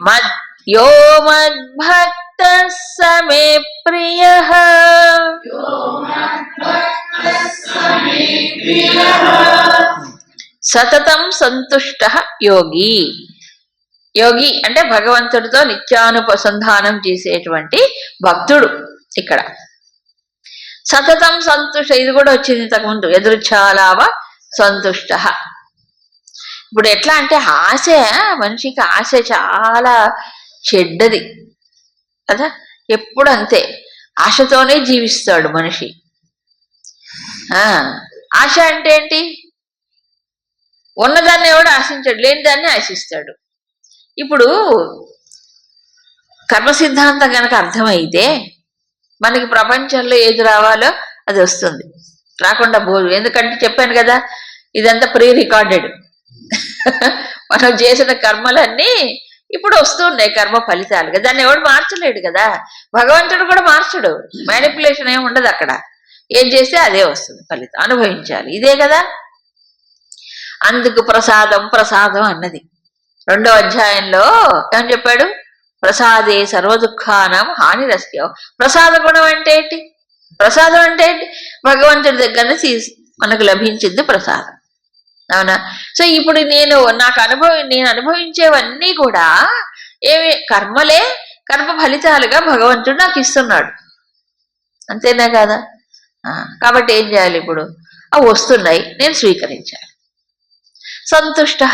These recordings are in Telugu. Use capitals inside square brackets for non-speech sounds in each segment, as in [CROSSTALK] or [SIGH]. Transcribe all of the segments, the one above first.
మద్యో మద్భక్త సమే ప్రియ సతతం సంతుష్ట యోగి యోగి అంటే భగవంతుడితో నిత్యానుపసంధానం చేసేటువంటి భక్తుడు ఇక్కడ। సతతం సంతుష్ట ఇది కూడా వచ్చింది ఇంతకుముందు ఎదురుచాలావ సంతుష్ట। ఇప్పుడు ఎట్లా అంటే ఆశ మనిషికి ఆశ చాలా చెడ్డది. కదా? ఎప్పుడు అంతే ఆశతోనే జీవిస్తాడు మనిషి. ఆశ అంటే ఏంటి? ఉన్నదాన్ని ఎవడు ఆశించాడు లేని దాన్ని ఆశిస్తాడు. ఇప్పుడు కర్మ సిద్ధాంతం కనుక అర్థమైతే మనకి ప్రపంచంలో ఏది రావాలో అది వస్తుంది. రాకుండా పోదు. ఎందుకంటే చెప్పాను కదా ఇదంతా ప్రీ రికార్డెడ్ మనం చేసిన కర్మలన్నీ ఇప్పుడు వస్తున్నాయి కర్మ ఫలితాలుగా. దాన్ని ఎవడు మార్చలేడు కదా. భగవంతుడు కూడా మార్చడు. మ్యానిపులేషన్ ఏమి ఉండదు అక్కడ. ఏం చేస్తే అదే వస్తుంది ఫలితం. అనుభవించాలి. ఇదే కదా? అందుకు ప్రసాదం ప్రసాదం అన్నది. రెండో అధ్యాయంలో ఏం చెప్పాడు? ప్రసాదే సర్వదుఖానం హాని రస్య ప్రసాద గుణం అంటే ఏంటి? ప్రసాదం అంటే ఏంటి? భగవంతుడి దగ్గర తీసి మనకు లభించింది ప్రసాదం. అవునా? సో ఇప్పుడు నేను నాకు అనుభవం నేను అనుభవించేవన్నీ కూడా ఏమి కర్మలే కర్మ ఫలితాలుగా భగవంతుడు నాకు ఇస్తున్నాడు. అంతేనా కదా? కాబట్టి ఏం చేయాలి ఇప్పుడు? అవి వస్తున్నాయి. నేను స్వీకరించాలి. సంతుష్ట.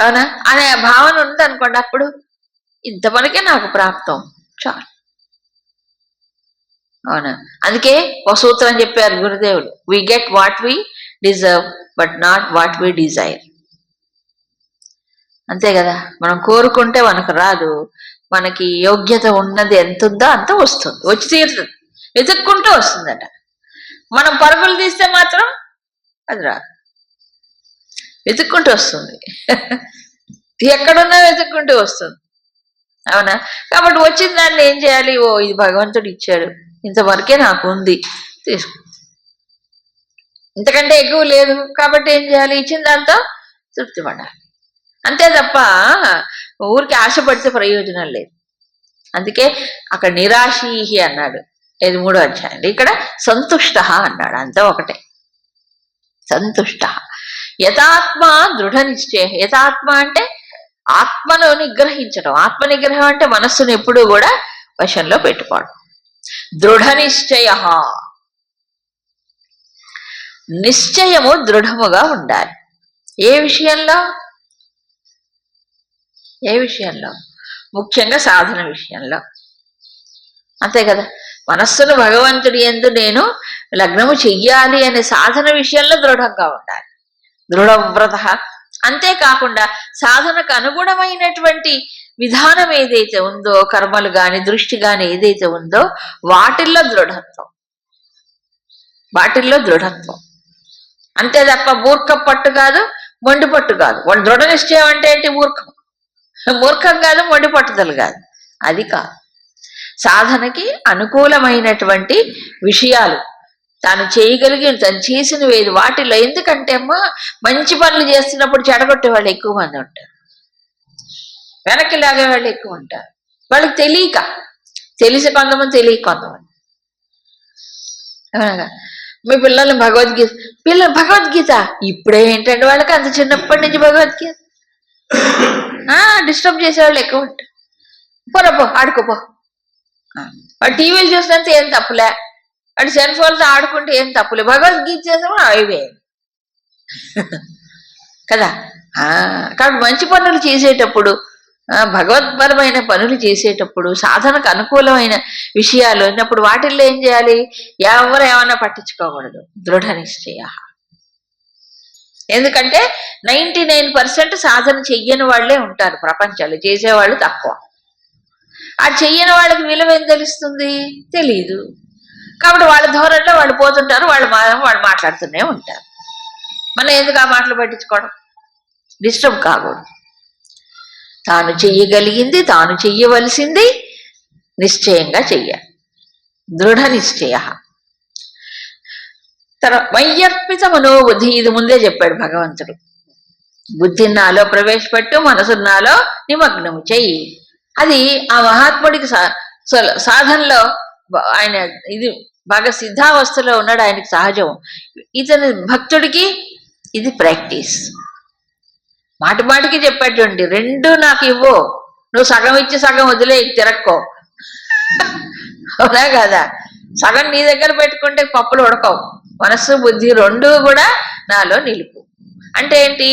అవునా? అనే భావన ఉందనుకోండి అప్పుడు. అప్పుడు ఇంతవరకే నాకు ప్రాప్తం. చాలు. అవునా? అందుకే ఒక సూత్రం చెప్పారు గురుదేవుడు. We get what we deserve but not what we desire అంతే కదా? మనం కోరుకుంటే మనకు రాదు. మనకి యోగ్యత ఉన్నది ఎంత ఉందో అంత వస్తుంది. వచ్చి తీరుతుంది. వెతుక్కుంటూ వస్తుందట. మనం పరుగులు తీస్తే మాత్రం అది రాదు. వెతుక్కుంటూ వస్తుంది. ఎక్కడున్నా వెతుక్కుంటూ వస్తుంది. అవునా? కాబట్టి వచ్చిన దాన్ని ఏం చేయాలి? ఓ ఇది భగవంతుడు ఇచ్చాడు. ఇంతవరకే నాకు ఉంది తీసుకో. ఇంతకంటే ఎక్కువ లేదు. కాబట్టి ఏం చేయాలి? ఇచ్చిన దాంతో తృప్తి పడాలి. అంతే తప్ప ఊరికి ఆశపడితే ప్రయోజనం లేదు. అందుకే అక్కడ నిరాశీహి అన్నాడు. ఇది మూడో అధ్యాయం. ఇక్కడ సంతుష్ట అన్నాడు. అంతా ఒకటే. సంతుష్ట. యథాత్మ దృఢ నిశ్చయ. యథాత్మ అంటే ఆత్మను నిగ్రహించడం. ఆత్మ నిగ్రహం అంటే మనస్సును ఎప్పుడూ కూడా వశంలో పెట్టుకోవడం. దృఢ నిశ్చయ నిశ్చయము దృఢముగా ఉండాలి. ఏ విషయంలో? ఏ విషయంలో? ముఖ్యంగా సాధన విషయంలో. అంతే కదా? మనస్సును భగవంతుడి ఎందు నేను లగ్నము చెయ్యాలి అనే సాధన విషయంలో దృఢంగా ఉండాలి. దృఢవ్రత. అంతేకాకుండా సాధనకు అనుగుణమైనటువంటి విధానం ఏదైతే ఉందో కర్మలు గాని దృష్టి గాని ఏదైతే ఉందో వాటిల్లో దృఢత్వం. వాటిల్లో దృఢత్వం. అంతే తప్ప మూర్ఖ పట్టు కాదు మొండి పట్టు కాదు. వాళ్ళు దృఢ నిశ్చయం అంటే ఏంటి మూర్ఖం? మూర్ఖం కాదు మొండి పట్టుదల కాదు. అది కాదు. సాధనకి అనుకూలమైనటువంటి విషయాలు తాను చేయగలిగి తను చేసినవి వాటిలో ఎందుకంటే అమ్మా మంచి పనులు చేస్తున్నప్పుడు చెడగొట్టే వాళ్ళు ఎక్కువ మంది ఉంటారు. వెనక్కి లాగే వాళ్ళు ఎక్కువ ఉంటారు. వాళ్ళకి తెలియక తెలిసి కొంతమంది తెలియక కొంతమంది. అవునా మీ పిల్లల్ని భగవద్గీత పిల్లలు భగవద్గీత? ఇప్పుడే ఏంటంటే వాళ్ళకి అంత చిన్నప్పటి నుంచి భగవద్గీత. డిస్టర్బ్ చేసేవాళ్ళు ఎక్కువ ఉంటారు. పోరాపో ఆడుకోపో వాడు టీవీలు చూసినంత ఏం తప్పులే. వాడు సెల్ ఫోన్తో ఆడుకుంటే ఏం తప్పులే. భగవద్గీత చేసాము అవే కదా? కాబట్టి మంచి పనులు చేసేటప్పుడు భగవత్పరమైన పనులు చేసేటప్పుడు సాధనకు అనుకూలమైన విషయాలు ఉన్నప్పుడు వాటిల్లో ఏం చేయాలి? ఎవరు ఏమన్నా పట్టించుకోకూడదు. దృఢ నిశ్చయ. ఎందుకంటే నైంటీ నైన్ పర్సెంట్ సాధన చెయ్యని వాళ్ళే ఉంటారు ప్రపంచంలో. చేసేవాళ్ళు తక్కువ. ఆ చెయ్యని వాళ్ళకి విలువ ఏం తెలుస్తుంది? తెలీదు. కాబట్టి వాళ్ళ ధోరణిలో వాళ్ళు పోతుంటారు వాళ్ళు వాళ్ళు మాట్లాడుతూనే ఉంటారు. మనం ఎందుకు ఆ మాటలు పట్టించుకోవడం? డిస్టర్బ్ కాకూడదు. తాను చెయ్యగలిగింది తాను చెయ్యవలసింది నిశ్చయంగా చెయ్యాలి. దృఢ నిశ్చయ. తర్వాత మయ్యర్పిత మనోబుద్ధి ఇది ముందే చెప్పాడు భగవంతుడు. బుద్ధి నాలో ప్రవేశపెట్టు మనసు నాలో నిమగ్నము చెయ్యి. అది ఆ మహాత్ముడికి సా- సాధనలో ఆయన ఇది బాగా సిద్ధావస్థలో ఉన్నాడు ఆయనకి సహజం ఇతని భక్తుడికి ఇది ప్రాక్టీస్. మాటి మాటికి చెప్పాడండి రెండు నాకు ఇవ్వు. నువ్వు సగం ఇచ్చి సగం వదిలే తిరక్కో. అవునా కదా? సగం నీ దగ్గర పెట్టుకుంటే పప్పులు ఉడకవు. మనస్సు బుద్ధి రెండు కూడా నాలో నిలుపు. అంటే ఏంటి?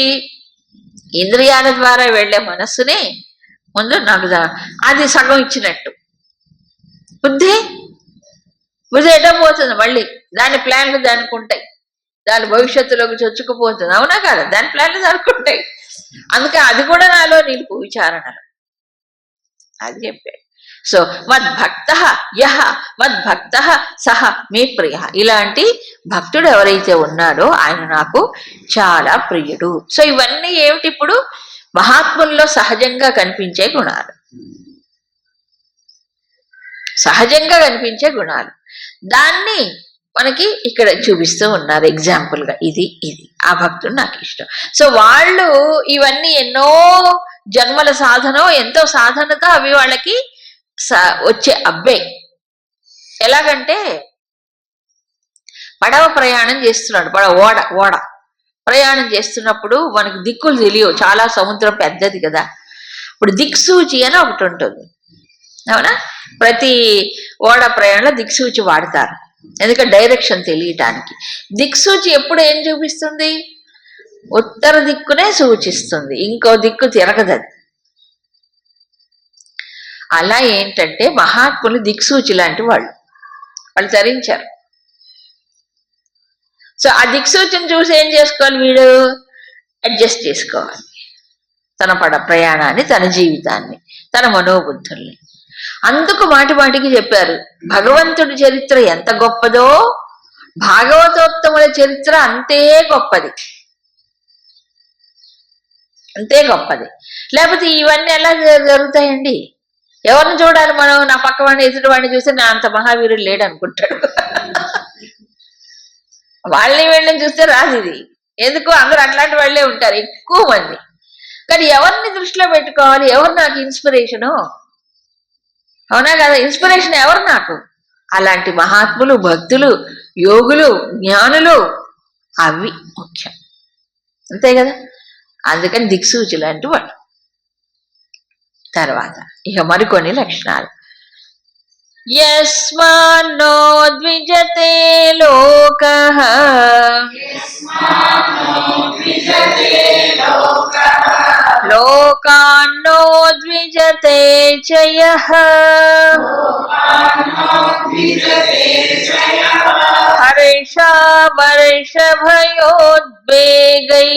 ఇంద్రియాల ద్వారా వెళ్ళే మనస్సుని ముందు నాకు అది సగం ఇచ్చినట్టు. బుద్ధి? బుద్ధి ఎటో పోతుంది మళ్ళీ. దాని ప్లాన్లు దానికి ఉంటాయి. దాని భవిష్యత్తులోకి చొచ్చుకుపోతుంది. అవునా కదా? దాని ప్లాన్లు దానికి ఉంటాయి. అందుకే అది కూడా నాలో నిలుపు విచారణలు అది చెప్పాడు. సో మద్భక్త యహ మద్భక్త సహ మీ ప్రియ. ఇలాంటి భక్తుడు ఎవరైతే ఉన్నాడో ఆయన నాకు చాలా ప్రియుడు. సో ఇవన్నీ ఏమిటి ఇప్పుడు? మహాత్ముల్లో సహజంగా కనిపించే గుణాలు. సహజంగా కనిపించే గుణాలు. దాన్ని మనకి ఇక్కడ చూపిస్తూ ఉన్నారు ఎగ్జాంపుల్గా ఇది ఇది. ఆ భక్తుడు నాకు ఇష్టం. సో వాళ్ళు ఇవన్నీ ఎన్నో జన్మల సాధన ఎంతో సాధనతో అవి వాళ్ళకి వచ్చే అబ్బే ఎలాగంటే పడవ ప్రయాణం చేస్తున్నాడు. పడవ ఓడ ఓడ. ప్రయాణం చేస్తున్నప్పుడు మనకు దిక్కులు తెలియవు. చాలా సముద్రం పెద్దది కదా. ఇప్పుడు దిక్సూచి అని ఒకటి ఉంటుంది. అవునా? ప్రతి ఓడ ప్రయాణంలో దిక్సూచి వాడతారు. ఎందుకంటే డైరెక్షన్ తెలియటానికి. దిక్సూచి ఎప్పుడు ఏం చూపిస్తుంది? ఉత్తర దిక్కునే సూచిస్తుంది. ఇంకో దిక్కు తిరగదది అలా ఏంటంటే మహాత్ములు దిక్సూచి లాంటి వాళ్ళు. వాళ్ళు ధరించారు సో ఆ దిక్సూచిని చూసి ఏం చేసుకోవాలి వీడు? అడ్జస్ట్ చేసుకోవాలి. తన పడ ప్రయాణాన్ని తన జీవితాన్ని తన మనోబుద్ధుల్ని. అందుకు మాటి మాటికి చెప్పారు భగవంతుడి చరిత్ర ఎంత గొప్పదో భాగవతోత్తముల చరిత్ర అంతే గొప్పది. అంతే గొప్పది. లేకపోతే ఇవన్నీ ఎలా జరుగుతాయండి? ఎవరిని చూడాలి మనం? నా పక్క వాడిని ఎదుటి వాడిని చూస్తే నా అంత మహావీరుడు లేడు అనుకుంటాడు వాళ్ళని వీళ్ళని చూస్తే రాదు ఇది. ఎందుకు? అందరూ అట్లాంటి వాళ్ళే ఉంటారు ఎక్కువ మంది. కానీ ఎవరిని దృష్టిలో పెట్టుకోవాలి? ఎవరు నాకు ఇన్స్పిరేషను అవునా కదా? ఇన్స్పిరేషన్ ఎవరు నాకు? అలాంటి మహాత్ములు భక్తులు యోగులు జ్ఞానులు అవి ముఖ్యం. అంతే కదా? అందుకని దిక్సూచి లాంటి వాడు తర్వాత ఇక మరికొన్ని లక్షణాలు. యస్మాన్నో ద్విజతే లోక లోకాన్నో ద్విజతే చయ హర్షామర్షభయోద్వేగై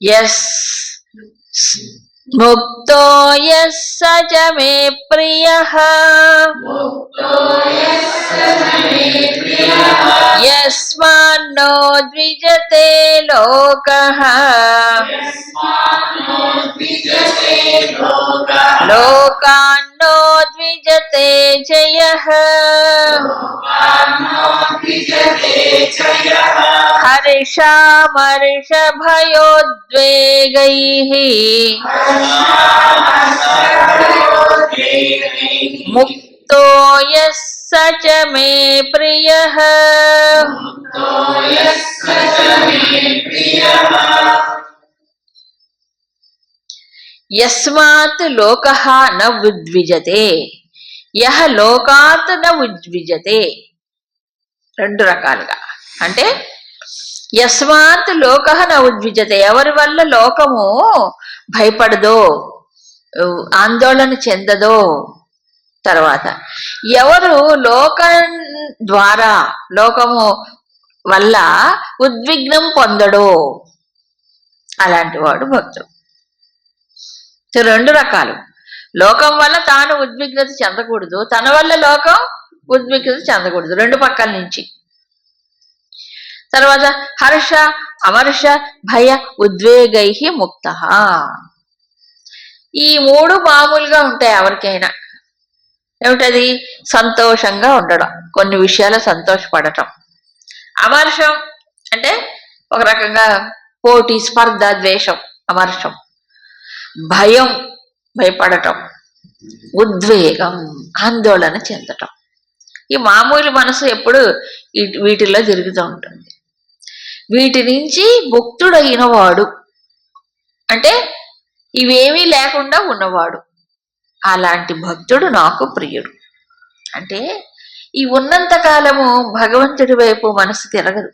యస్ ముక్తో యస్ స చ మే ప్రియ యస్మాన్నో ద్విజతే లోక లోకాన్నో ద్విజతే జయ హర్షామర్షభయోద్వేగై ముక్తో యస్ స చ మే ప్రియ యస్మాత్ లోక న ఉద్విజతే యహ లోకాత్ న ఉద్విజతే రెండు రకాలుగా. అంటే యస్మాత్ లోక న ఉద్విజతే. ఎవరి వల్ల లోకము భయపడదో ఆందోళన చెందదో తర్వాత. ఎవరు లోకం ద్వారా లోకము వల్ల ఉద్విగ్నం పొందడో అలాంటి వాడు భక్తుడు రెండు రకాలు. లోకం వల్ల తాను ఉద్విగ్నత చెందకూడదు తన వల్ల లోకం ఉద్విగ్నత చెందకూడదు రెండు పక్కల నుంచి. తర్వాత హర్ష అమర్ష భయ ఉద్వేగై ముక్త. ఈ మూడు మామూలుగా ఉంటాయి ఎవరికైనా. ఏమిటది? సంతోషంగా ఉండడం. కొన్ని విషయాలు సంతోషపడటం. అమర్షం అంటే ఒక రకంగా పోటీ స్పర్ధ ద్వేషం అమర్షం భయం భయపడటం. ఉద్వేగం ఆందోళన చెందటం. ఈ మామూలు మనసు ఎప్పుడు వీటిల్లో తిరుగుతూ ఉంటుంది. వీటి నుంచి ముక్తుడైన వాడు అంటే ఇవేమీ లేకుండా ఉన్నవాడు. అలాంటి భక్తుడు నాకు ప్రియుడు. అంటే ఈ ఉన్నంత కాలము భగవంతుడి వైపు మనసు తిరగదు.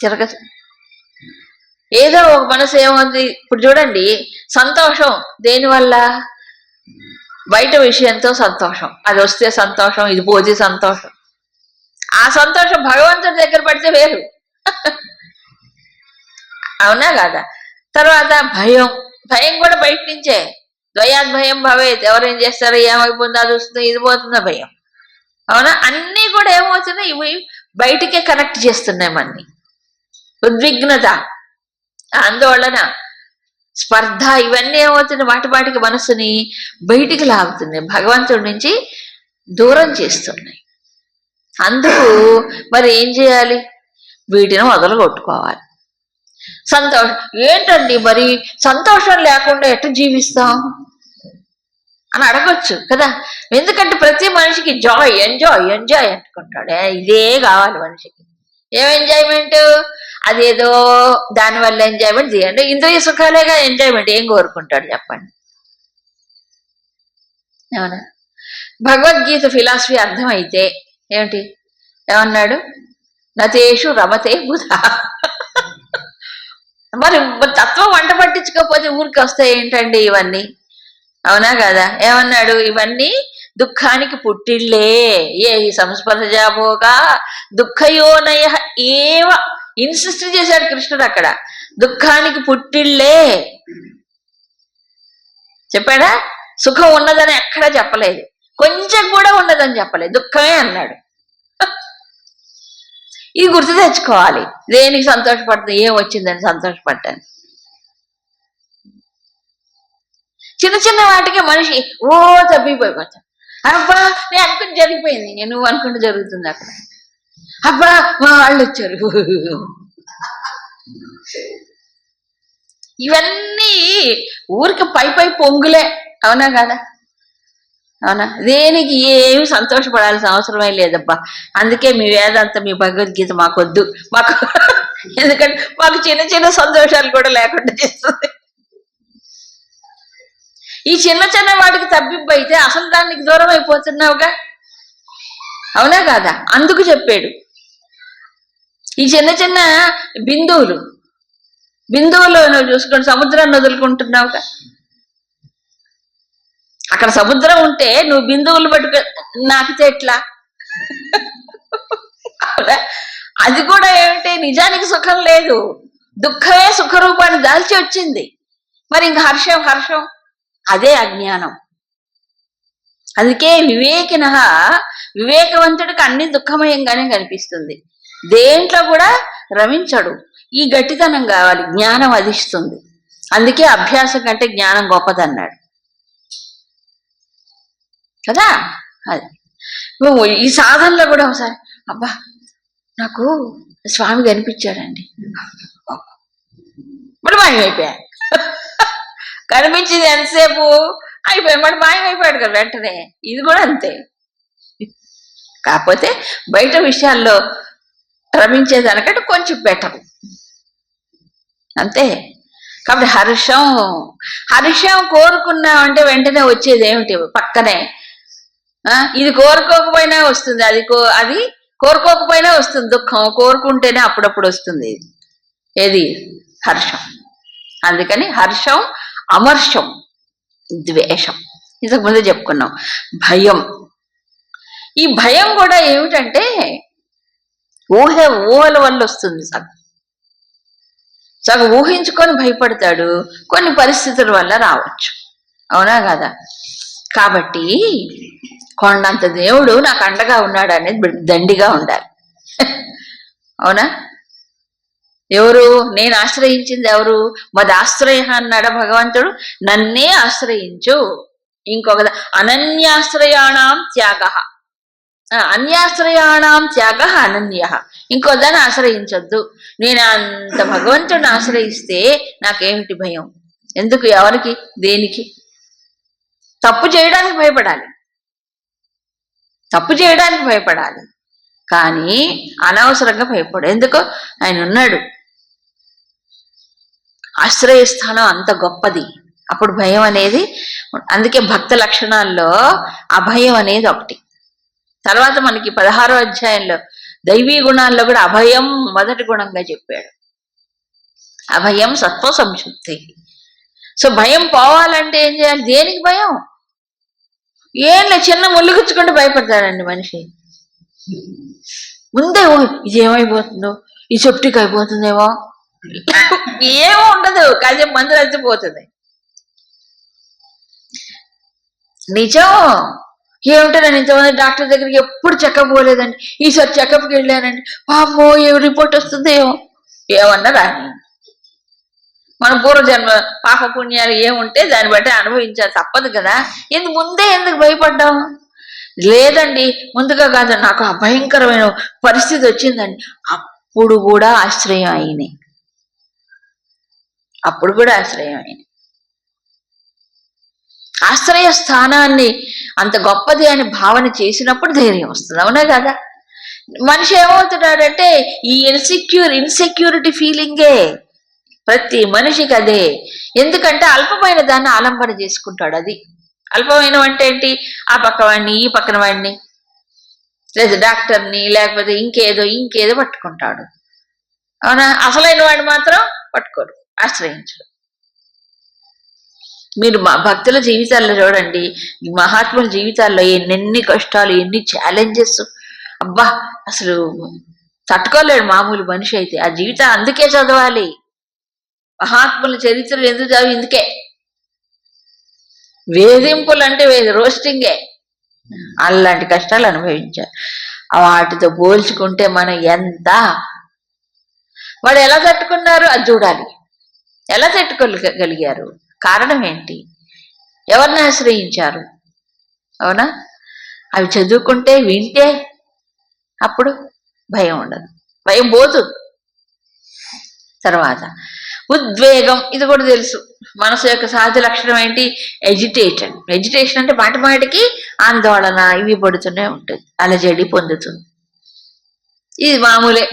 తిరగదు. ఏదో ఒక మనసు ఏముంది? ఇప్పుడు చూడండి సంతోషం. దేనివల్ల బయట విషయంతో సంతోషం. అది వస్తే సంతోషం ఇది పోతే సంతోషం. ఆ సంతోషం భగవంతుడి దగ్గర పడితే వేరు. అవునా కాదా? తర్వాత భయం. భయం కూడా బయట నుంచే. ద్వయాత్ భయం భవేత్. ఎవరేం చేస్తారో ఏమైపోతుందో అది వస్తుందో ఇది పోతుందో భయం. అవునా? అన్నీ కూడా ఏమవుతున్నాయి? ఇవి బయటికే కనెక్ట్ చేస్తున్నాయి మన్ని. ఉద్విగ్నత. ఆందోళన స్పర్ధ ఇవన్నీ ఏమవుతున్నాయి? మాటి మాటికి మనసుని బయటికి లాగుతున్నాయి. భగవంతుడి నుంచి దూరం చేస్తున్నాయి. అందుకు మరి ఏం చేయాలి? వీటిని మొదలుగొట్టుకోవాలి. సంతోషం ఏంటండి మరి సంతోషం లేకుండా ఎట్లా జీవిస్తాం? అని అడగచ్చు కదా. ఎందుకంటే ప్రతి మనిషికి జాయ్ ఎంజాయ్ ఎంజాయ్ అనుకుంటాడు ఇదే కావాలి మనిషికి. ఏం ఎంజాయ్మెంట్ అదేదో దానివల్ల ఎంజాయ్మెంట్ చేయండి. ఇంద్రియ సుఖాలేగా ఎంజాయ్మెంట్ ఏం కోరుకుంటాడు చెప్పండి. అవునా భగవద్గీత ఫిలాసఫీ అర్థమైతే ఏమిటి? ఏమన్నాడు? నతేషు రమతే బుధ. మరి మరి తత్వం వంట పట్టించుకోకపోతే ఊరికి వస్తాయి ఏంటండి ఇవన్నీ? అవునా కదా? ఏమన్నాడు? ఇవన్నీ దుఃఖానికి పుట్టిళ్ళే ఏ ఈ సంస్పర్శజాభోగా దుఃఖయోనయ ఏవ ఇన్సిస్ట్ చేశాడు కృష్ణుడు అక్కడ. దుఃఖానికి పుట్టిళ్ళే చెప్పాడా? సుఖం ఉన్నదని ఎక్కడా చెప్పలేదు. కొంచెం కూడా ఉండదని చెప్పలేదు. దుఃఖమే అన్నాడు. ఇది గుర్తు తెచ్చుకోవాలి. దేనికి సంతోషపడుతుంది ఏం వచ్చిందని సంతోషపడ్డాను. చిన్న చిన్న వాటికి మనిషి ఓ తప్పిపోయిపోతాం అబ్బా నేను అనుకుంటే జరిగిపోయింది. నేను నువ్వు అనుకుంటే జరుగుతుంది అక్కడ. అబ్బా మా వాళ్ళు వచ్చారు. ఇవన్నీ ఊరికి పై పై పొంగులే. అవునా కదా? అవునా? దేనికి ఏమి సంతోషపడాల్సిన అవసరమే లేదబ్బా. అందుకే మీ వేదంతా మీ భగవద్గీత మాకొద్దు. మాకు [LAUGHS] ఎందుకంటే మాకు చిన్న చిన్న సంతోషాలు కూడా లేకుండా చేస్తుంది. ఈ చిన్న చిన్న వాటికి తప్పింపు అయితే అసలు దానికి దూరం అయిపోతున్నావుగా? అవునా కాదా? అందుకు చెప్పాడు. ఈ చిన్న చిన్న బిందువులు. బిందువులు నువ్వు చూసుకొని సముద్రాన్ని వదులుకుంటున్నావుగా? అక్కడ సముద్రం ఉంటే నువ్వు బిందువులు పట్టుకు నాకితే ఎట్లా అది కూడా ఏమిటి? నిజానికి సుఖం లేదు. దుఃఖమే సుఖరూపాన్ని దాల్చి వచ్చింది. మరి ఇంక హర్షం హర్షం? అదే అజ్ఞానం. అందుకే వివేకిన వివేకవంతుడికి అన్ని దుఃఖమయంగానే కనిపిస్తుంది. దేంట్లో కూడా రమించడు. ఈ గట్టితనం కావాలి జ్ఞానం అధిస్తుంది అందుకే అభ్యాసం కంటే జ్ఞానం గొప్పదన్నాడు. కదా? అది. ఈ సాధనలో కూడా ఒకసారి అబ్బా నాకు స్వామి కనిపించాడండి. మరి మాయమైపోయా? కనిపించింది ఎంతసేపు? అయిపోయి మరి మాయమైపోయాడు కదా వెంటనే. ఇది కూడా అంతే. కాకపోతే బయట విషయాల్లో రమించేదానికంటే కొంచెం బెటర్ అంతే. కాబట్టి హర్షం హర్షం కోరుకున్నామంటే వెంటనే వచ్చేది ఏమిటి? పక్కనే ఇది కోరుకోకపోయినా వస్తుంది. అది కో అది కోరుకోకపోయినా వస్తుంది దుఃఖం. కోరుకుంటేనే అప్పుడప్పుడు వస్తుంది ఏది? హర్షం. అందుకని హర్షం అమర్షం ద్వేషం. ఇంతకు ముందు చెప్పుకున్నాం. భయం. ఈ భయం కూడా ఏమిటంటే ఊహ ఊహల వల్ల వస్తుంది సగం. సగం ఊహించుకొని భయపడతాడు. కొన్ని పరిస్థితుల వల్ల రావచ్చు. అవునా కదా? కాబట్టి కొండంత దేవుడు నాకు అండగా ఉన్నాడు అనేది దండిగా ఉండాలి. [LAUGHS] అవునా? ఎవరు? నేను ఆశ్రయించింది ఎవరు? మదాశ్రయ అన్నాడు భగవంతుడు? నన్నే ఆశ్రయించు. ఇంకొక అనన్యాశ్రయాణం త్యాగ. అన్యాశ్రయాణం త్యాగ అనన్య. ఇంకో దాన్ని ఆశ్రయించొద్దు. నేను అంత భగవంతుడిని ఆశ్రయిస్తే నాకేమిటి భయం? ఎందుకు? ఎవరికి? దేనికి? తప్పు చేయడానికి భయపడాలి. తప్పు చేయడానికి భయపడాలి. కానీ అనవసరంగా భయపడు. ఎందుకు? ఆయన ఉన్నాడు. ఆశ్రయస్థానం అంత గొప్పది. అప్పుడు భయం అనేది అందుకే భక్త లక్షణాల్లో అభయం అనేది ఒకటి. తర్వాత మనకి పదహారో అధ్యాయంలో దైవీ గుణాల్లో కూడా అభయం మొదటి గుణంగా చెప్పాడు. అభయం సత్వ సంశుద్ధి సో భయం పోవాలంటే ఏం చేయాలి? దేనికి భయం? ఏం చిన్న ముళ్ళుగుచ్చుకుంటే భయపడతాడండి మనిషి. ముందే ఇది ఏమైపోతుందో ఈ సెప్టిక్ అయిపోతుందేమో? ఏమో ఉండదు కాసేపు మందు రచ్చిపోతుంది నిజం? ఏమిటో ఇంతమంది డాక్టర్ దగ్గరికి ఎప్పుడు చెకప్ పోలేదండి. ఈసారి చెకప్కి వెళ్ళానండి. పాపో ఏ రిపోర్ట్ వస్తుందేమో ఏమన్నా రాని మన పూర్వజన్మ పాప పుణ్యాలు ఏముంటే దాన్ని బట్టి అనుభవించాలి. తప్పదు కదా. ఎందుకు ముందే ఎందుకు భయపడ్డాము లేదండి ముందుగా కాదు నాకు ఆ భయంకరమైన పరిస్థితి వచ్చిందండి. అప్పుడు కూడా ఆశ్రయం అయినాయి. అప్పుడు కూడా ఆశ్రయం అయినాయి. ఆశ్రయ స్థానాన్ని అంత గొప్పది అని భావన చేసినప్పుడు ధైర్యం వస్తుంది. అవునా కదా? మనిషి ఏమవుతున్నాడంటే ఈ ఇన్సెక్యూర్ ఇన్సెక్యూరిటీ ఫీలింగే ప్రతి మనిషికి అదే. ఎందుకంటే అల్పమైన దాన్ని ఆలంబన చేసుకుంటాడు అది. అల్పమైన అంటే ఏంటి? ఆ పక్క వాడిని ఈ పక్కన వాడిని. లేదా డాక్టర్ని లేకపోతే ఇంకేదో ఇంకేదో పట్టుకుంటాడు. అవునా? అసలైన వాడిని మాత్రం పట్టుకోడు ఆశ్రయించడు. మీరు మా భక్తుల జీవితాల్లో చూడండి. మహాత్ముల జీవితాల్లో ఎన్నెన్ని కష్టాలు ఎన్ని ఛాలెంజెస్ అబ్బా! అసలు తట్టుకోలేడు మామూలు మనిషి అయితే. ఆ జీవితం అందుకే చదవాలి. మహాత్ముల చరిత్రలు ఎందుకు చదివి ఇందుకే. వేధింపులు అంటే రోస్టింగే. అలాంటి కష్టాలు అనుభవించారు. వాటితో పోల్చుకుంటే మనం ఎంత? వాడు ఎలా తట్టుకున్నారు? అది చూడాలి. ఎలా తట్టుకోగలిగారు? కారణం ఏంటి? ఎవరిని ఆశ్రయించారు? అవునా? అవి చదువుకుంటే వింటే అప్పుడు భయం ఉండదు. భయం పోదు. తర్వాత ఉద్వేగం ఇది కూడా తెలుసు. మనసు యొక్క సహజ లక్షణం ఏంటి? ఎజిటేషన్ ఎజిటేషన్ అంటే మాటి మాటికి ఆందోళన ఇవి పడుతూనే ఉంటుంది అలజడి పొందుతుంది. ఇది మామూలే.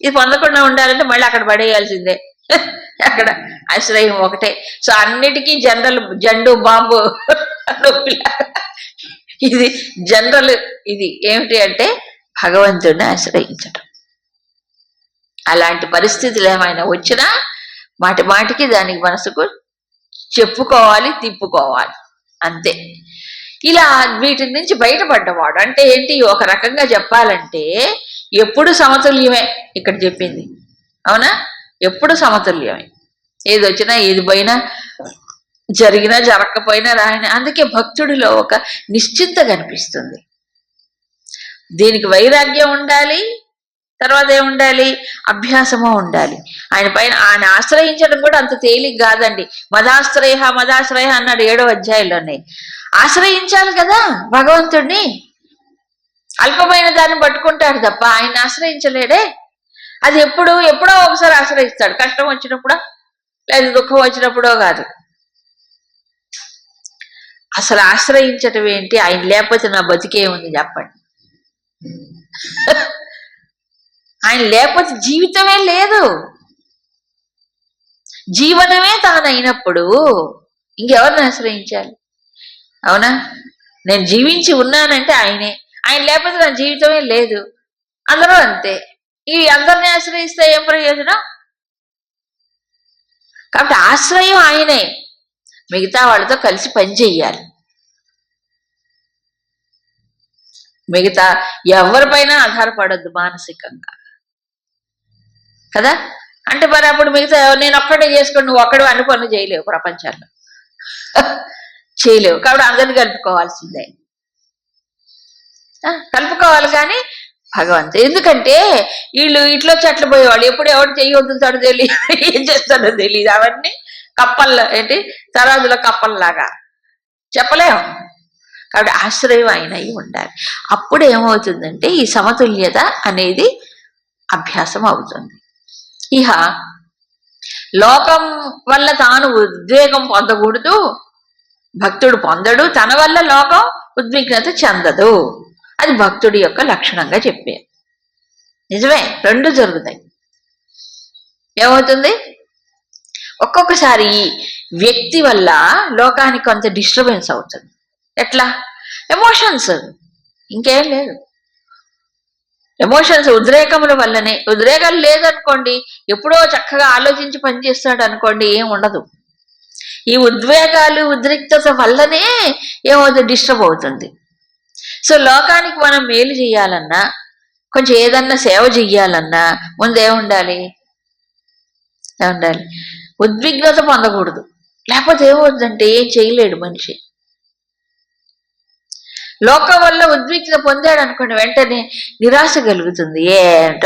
ఇది పొందకుండా ఉండాలంటే మళ్ళీ అక్కడ పడేయాల్సిందే. [LAUGHS] అక్కడ ఆశ్రయం ఒకటే. సో అన్నిటికీ జనరల్ జండు బాంబు [LAUGHS] ఇది జనరల్ ఇది. ఏమిటి అంటే భగవంతుడిని ఆశ్రయించటం. అలాంటి పరిస్థితులు ఏమైనా వచ్చినా మాటి మాటికి దానికి మనసుకు చెప్పుకోవాలి తిప్పుకోవాలి. అంతే. ఇలా వీటి నుంచి బయటపడ్డవాడు అంటే ఏంటి ఒక రకంగా చెప్పాలంటే ఎప్పుడు సమతుల్యమే ఇక్కడ చెప్పింది. అవునా? ఎప్పుడు సమతుల్యమే. ఏది వచ్చినా ఏది పోయినా జరిగినా జరగకపోయినా రాయన అందుకే భక్తుడిలో ఒక నిశ్చింత కనిపిస్తుంది. దీనికి వైరాగ్యం ఉండాలి తర్వాత ఏముండాలి అభ్యాసము ఉండాలి. ఆయన పైన ఆయన ఆశ్రయించడం కూడా అంత తేలిక కాదండి. మదాశ్రయ మదాశ్రయ అన్నాడు ఏడో అధ్యాయంలోనే. ఆశ్రయించాలి కదా భగవంతుడిని అల్పమైన దాన్ని పట్టుకుంటాడు తప్ప ఆయన ఆశ్రయించలేడే. అది ఎప్పుడు ఎప్పుడో ఒకసారి ఆశ్రయిస్తాడు. కష్టం వచ్చినప్పుడో లేదా దుఃఖం వచ్చినప్పుడో కాదు. అసలు ఆశ్రయించటం ఏంటి? ఆయన లేకపోతే నా బతికే ఉంది చెప్పండి. ఆయన లేకపోతే జీవితమే లేదు. జీవనమే తానైనప్పుడు ఇంకెవరిని ఆశ్రయించాలి? అవునా? నేను జీవించి ఉన్నానంటే ఆయనే. ఆయన లేకపోతే నా జీవితమే లేదు. అందరూ అంతే. ఈ అందరిని ఆశ్రయిస్తే ఏం ప్రయోజనం? కాబట్టి ఆశ్రయం ఆయనే. మిగతా వాళ్ళతో కలిసి పని చెయ్యాలి. మిగతా ఎవరిపైన ఆధారపడద్దు మానసికంగా. కదా? అంటే మరి అప్పుడు మిగతా నేను ఒక్కడే చేసుకుని నువ్వు ఒక్కడే అన్ని పనులు చేయలేవు ప్రపంచంలో. చేయలేవు. కాబట్టి అందరిని కలుపుకోవాల్సిందే. కలుపుకోవాలి కానీ భగవంతు ఎందుకంటే వీళ్ళు ఇట్లా చెట్లు పోయేవాళ్ళు. ఎప్పుడు ఎవడు చెయ్యి వదులుతాడో తెలియదు. ఏం చేస్తాడో తెలియదు. అవన్నీ కప్పల్లో ఏంటి? తరాజుల కప్పల్లాగా. చెప్పలేము. కాబట్టి ఆశ్రయం ఆయన అయి ఉండాలి. అప్పుడు ఏమవుతుందంటే ఈ సమతుల్యత అనేది అభ్యాసం అవుతుంది. ఇహ. లోకం వల్ల తాను ఉద్వేగం పొందకూడదు భక్తుడు పొందడు తన వల్ల లోకం ఉద్విగ్నత చెందదు. అది భక్తుడి యొక్క లక్షణంగా చెప్పే. నిజమే రెండు జరుగుతాయి. ఏమవుతుంది? ఒక్కొక్కసారి వ్యక్తి వల్ల లోకానికి కొంత డిస్టర్బెన్స్ అవుతుంది. ఎట్లా? ఎమోషన్స్ ఇంకేం లేదు. ఎమోషన్స్ ఉద్రేకముల వల్లనే. ఉద్రేకాలు లేదనుకోండి ఎప్పుడో చక్కగా ఆలోచించి పనిచేస్తాడు అనుకోండి ఏం ఉండదు. ఈ ఉద్వేగాలు ఉద్రిక్తత వల్లనే ఏమవుతుంది? డిస్టర్బ్ అవుతుంది. సో లోకానికి మనం మేలు చేయాలన్నా కొంచెం ఏదన్నా సేవ చెయ్యాలన్నా ముందేముండాలి ఏముండాలి ఉద్విగ్నత పొందకూడదు. లేకపోతే ఏమవుతుందంటే ఏం చేయలేడు మనిషి. లోకం వల్ల ఉద్విగ్నత పొందాడు అనుకోండి వెంటనే నిరాశ కలుగుతుంది. ఏంట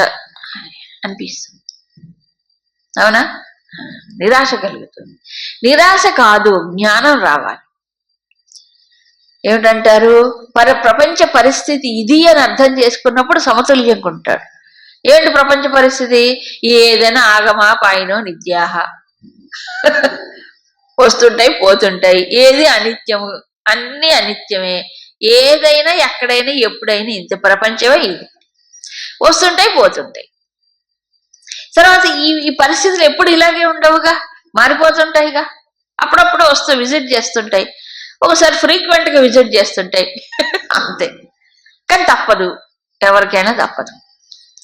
అనిపిస్తుంది. అవునా? నిరాశ కలుగుతుంది. నిరాశ కాదు జ్ఞానం రావాలి. ఏమిటంటారు? పర ప్రపంచ పరిస్థితి ఇది అని అర్థం చేసుకున్నప్పుడు సమతుల్యంగా ఉంటాడు ఏంటి ప్రపంచ పరిస్థితి? ఏదైనా ఆగమా పాయినో నిత్యాహ వస్తుంటాయి పోతుంటాయి. ఏది అనిత్యము? అన్ని అనిత్యమే. ఏదైనా ఎక్కడైనా ఎప్పుడైనా ఇంత ప్రపంచమే ఇది. వస్తుంటాయి పోతుంటాయి. తర్వాత ఈ ఈ పరిస్థితులు ఎప్పుడు ఇలాగే ఉండవుగా? మారిపోతుంటాయిగా? అప్పుడప్పుడు వస్తూ విజిట్ చేస్తుంటాయి. ఒకసారి ఫ్రీక్వెంట్గా విజిట్ చేస్తుంటాయి. అంతే. కానీ తప్పదు. ఎవరికైనా తప్పదు.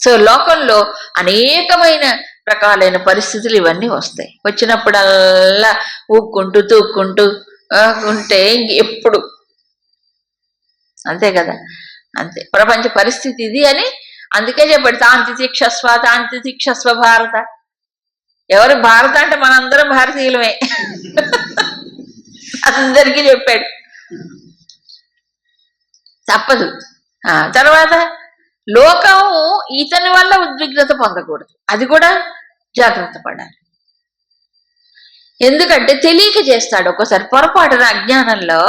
సో లోకంలో అనేకమైన రకాలైన పరిస్థితులు ఇవన్నీ వస్తాయి. వచ్చినప్పుడల్లా ఊక్కుంటూ తూక్కుంటూ ఉంటే ఎప్పుడు అంతే కదా? అంతే. ప్రపంచ పరిస్థితి ఇది అని అందుకే చెప్పాడు తాంతి తీక్షస్వ తాంతి తీక్షస్వ భారత. ఎవరు భారత అంటే మనందరం భారతీయులమే. అందరికీ చెప్పాడు. తప్పదు. ఆ తర్వాత లోకము ఇతని వల్ల ఉద్విగ్నత పొందకూడదు. అది కూడా జాగ్రత్త పడాలి. ఎందుకంటే తెలియక చేస్తాడు. ఒకసారి పొరపాటున అజ్ఞానంలో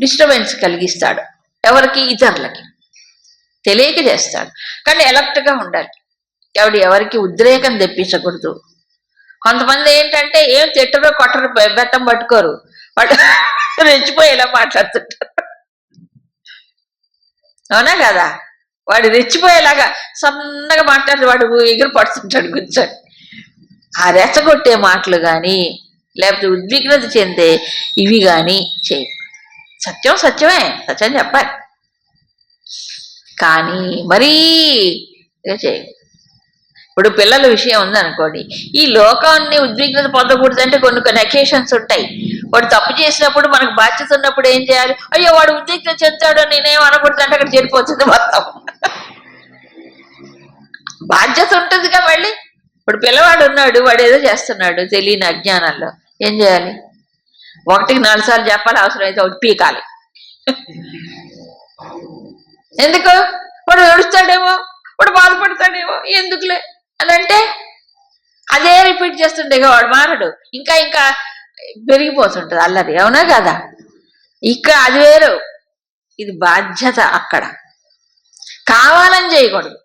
డిస్టర్బెన్స్ కలిగిస్తాడు. ఎవరికి ఇతరులకి. తెలియక చేస్తాడు. కానీ alert ఉండాలి. ఎవడు ఎవరికి ఉద్రేకం తెప్పించకూడదు. కొంతమంది ఏంటంటే ఏం తిట్టరు కొట్టరు బెత్తం పట్టుకోరు. వాళ్ళు [LAUGHS] రెచ్చిపోయేలా మాట్లాడుతుంటారు. అవునా కదా? వాడు రెచ్చిపోయేలాగా సన్నగా మాట్లాడితే వాడు ఎగురు పడుతుంటాడు కూర్చొని. ఆ రెచ్చగొట్టే మాటలు కానీ లేకపోతే ఉద్విగ్నత చెందే ఇవి కానీ చేయ. సత్యం సత్యమే సత్యం చెప్పాలి. కానీ మరీ ఇక ఇప్పుడు పిల్లల విషయం ఉందనుకోండి ఈ లోకాన్ని ఉద్విగ్నత పొందకూడదంటే కొన్ని కొన్ని అకేషన్స్ ఉంటాయి. వాడు తప్పు చేసినప్పుడు మనకు బాధ్యత ఉన్నప్పుడు ఏం చేయాలి? అయ్యో వాడు ఉద్విగ్నత చెందాడు నేనేం అనకూడదు అంటే అక్కడ చేరిపోతుంది మొత్తం. బాధ్యత ఉంటుందిగా మళ్ళీ. ఇప్పుడు పిల్లవాడు ఉన్నాడు వాడు ఏదో చేస్తున్నాడు తెలియని అజ్ఞానంలో. ఏం చేయాలి? ఒకటికి నాలుగు సార్లు చెప్పాలి అవసరమైతే ఒకటి పీకాలి. ఎందుకు? వాడు ఏడుస్తాడేమో వాడు బాధపడతాడేమో ఎందుకులే అని అంటే అదే రిపీట్ చేస్తుండే వాడు మారడు. ఇంకా ఇంకా పెరిగిపోతుంటది అల్లరి. అవునా కదా? ఇక్కడ అది వేరు. ఇది బాధ్యత అక్కడ. కావాలని చేయకూడదు.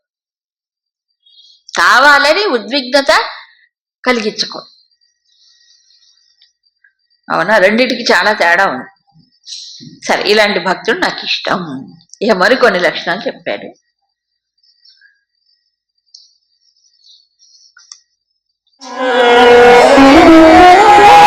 కావాలని ఉద్విగ్నత కలిగించకూడదు. అవునా? రెండిటికి చాలా తేడా ఉంది. సరే ఇలాంటి భక్తుడు నాకు ఇష్టం. ఇక మరికొన్ని లక్షణాలు చెప్పాడు. Thank [LAUGHS]